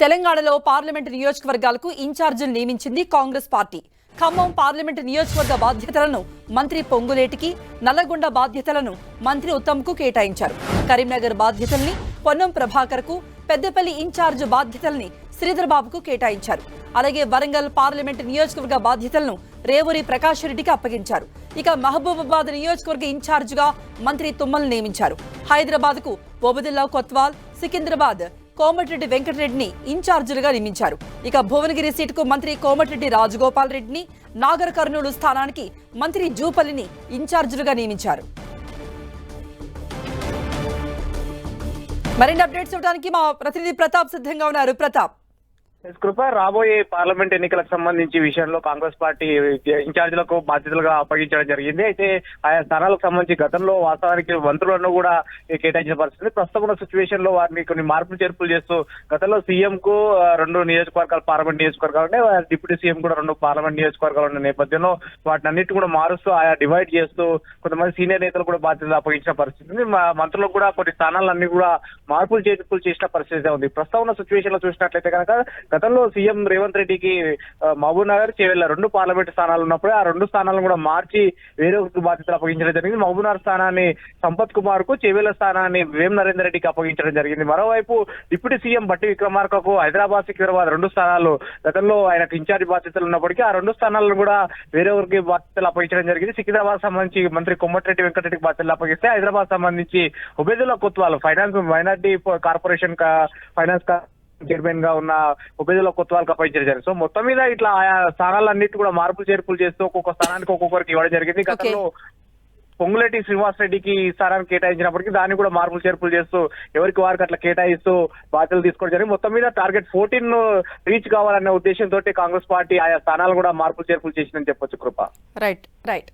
తెలంగాణలో పార్లమెంటు నియోజకవర్గాలకు ఇన్ఛార్జీలు నియమించింది కాంగ్రెస్ పార్టీ. ఖమ్మం పార్లమెంటు నియోజకవర్గ బాధ్యతలను మంత్రి పొంగులేటికి నల్లగొండ బాధ్యతలను మంత్రి ఉత్తమ్కు కేటాయించారు. కరీంనగర్ బాధ్యతల్ని పొన్నం ప్రభాకర్కు పెద్దపల్లి ఇన్ఛార్జ్ బాధ్యతల్ని శ్రీధర్బాబుకు కేటాయించారు. అలాగే వరంగల్ పార్లమెంటు నియోజకవర్గ బాధ్యతలను రేవూరి ప్రకాష్ రెడ్డికి అప్పగించారు. ఇక మహబూబాబాద్ నియోజకవర్గ ఇన్ఛార్జిగా మంత్రి తుమ్మల్ నియమించారు. హైదరాబాద్కు కు కొత్వాల్ సికింద్రాబాద్ కోమటిరెడ్డి వెంకటరెడ్డిని ఇన్ఛార్జీలుగా నియమించారు. ఇక భువనగిరి సీటుకు మంత్రి కోమటిరెడ్డి రాజగోపాల్ రెడ్డిని నాగర్ కర్నూలు స్థానానికి మంత్రి జూపల్లిని ఇన్ఛార్జీలుగా నియమించారు. మరిన్ని అప్డేట్స్ ఇవ్వడానికి మా ప్రతినిధి ప్రతాప్ సిద్ధంగా ఉన్నారు. ప్రతాప్. కృప రాబోయే పార్లమెంట్ ఎన్నికలకు సంబంధించి విషయంలో కాంగ్రెస్ పార్టీ ఇన్ఛార్జీలకు బాధ్యతలుగా అప్పగించడం జరిగింది. అయితే ఆయా స్థానాలకు సంబంధించి గతంలో వాస్తవానికి మంత్రులను కూడా కేటాయించిన పరిస్థితి ప్రస్తుతం ఉన్న సిచ్యువేషన్లో వారిని కొన్ని మార్పులు చేర్పులు చేస్తూ గతంలో సీఎం కు రెండు నియోజకవర్గాలు పార్లమెంట్ నియోజకవర్గాలు ఉన్నాయి డిప్యూటీ సీఎం కూడా రెండు పార్లమెంట్ నియోజకవర్గాలు ఉన్న నేపథ్యంలో వాటిని అన్నిటి కూడా మారుస్తూ ఆయా డివైడ్ చేస్తూ కొంతమంది సీనియర్ నేతలు కూడా బాధ్యతలు అప్పగించిన పరిస్థితి ఉంది మంత్రులకు కూడా కొన్ని స్థానాలన్నీ కూడా మార్పులు చేర్పులు చేసిన పరిస్థితి ఉంది. ప్రస్తుతం ఉన్న సిచ్యువేషన్లో చూసినట్లయితే కనుక గతంలో సీఎం రేవంత్ రెడ్డికి మహబూబ్ నగర్ చేవెళ్ళ రెండు పార్లమెంట్ స్థానాలు ఉన్నప్పుడు ఆ రెండు స్థానాలను కూడా మార్చి వేరే ఒక బాధ్యతలు అప్పగించడం జరిగింది. మహబూబ్ నగర్ స్థానాన్ని సంపత్ కుమార్కు చేవేల స్థానాన్ని వేం నరేందర్ రెడ్డికి అప్పగించడం జరిగింది. మరోవైపు డిప్యూటీ సీఎం బట్టి విక్రమార్కకు హైదరాబాద్ సికింద్రాబాద్ రెండు స్థానాలు గతంలో ఆయనకు ఇన్ఛార్జ్ బాధ్యతలు ఉన్నప్పటికీ ఆ రెండు స్థానాలను కూడా వేరే ఎవరికి బాధ్యతలు అప్పగించడం జరిగింది. సికింద్రాబాద్ సంబంధించి మంత్రి కొమ్మటిరెడ్డి వెంకటరెడ్డికి బాధ్యతలు అప్పగిస్తే హైదరాబాద్ సంబంధించి Ubedullah కుత్వాలు finance minority corporation finance చైర్మన్గా ఉన్న ఉబేదుల్లా కొత్వాల్కి అప్పగించడం జరిగింది సో మొత్తం మీద ఇట్లా ఆయా స్థానాలన్నిటి కూడా మార్పులు చేర్పులు చేస్తూ ఒక్కొక్క స్థానానికి ఒక్కొక్కరికి ఇవ్వడం జరిగింది. గతంలో పొంగులేటి శ్రీనివాస్ రెడ్డికి ఈ స్థానాన్ని కేటాయించినప్పటికీ దాన్ని కూడా మార్పులు చేర్పులు చేస్తూ ఎవరికి వారికి అట్లా కేటాయిస్తూ బాధ్యతలు తీసుకోవడం జరిగింది. మొత్తం మీద టార్గెట్ ఫోర్టీన్ రీచ్ కావాలనే ఉద్దేశంతో కాంగ్రెస్ పార్టీ ఆయా స్థానాలు కూడా మార్పులు చేర్పులు చేసిందని చెప్పొచ్చు కృప. Right right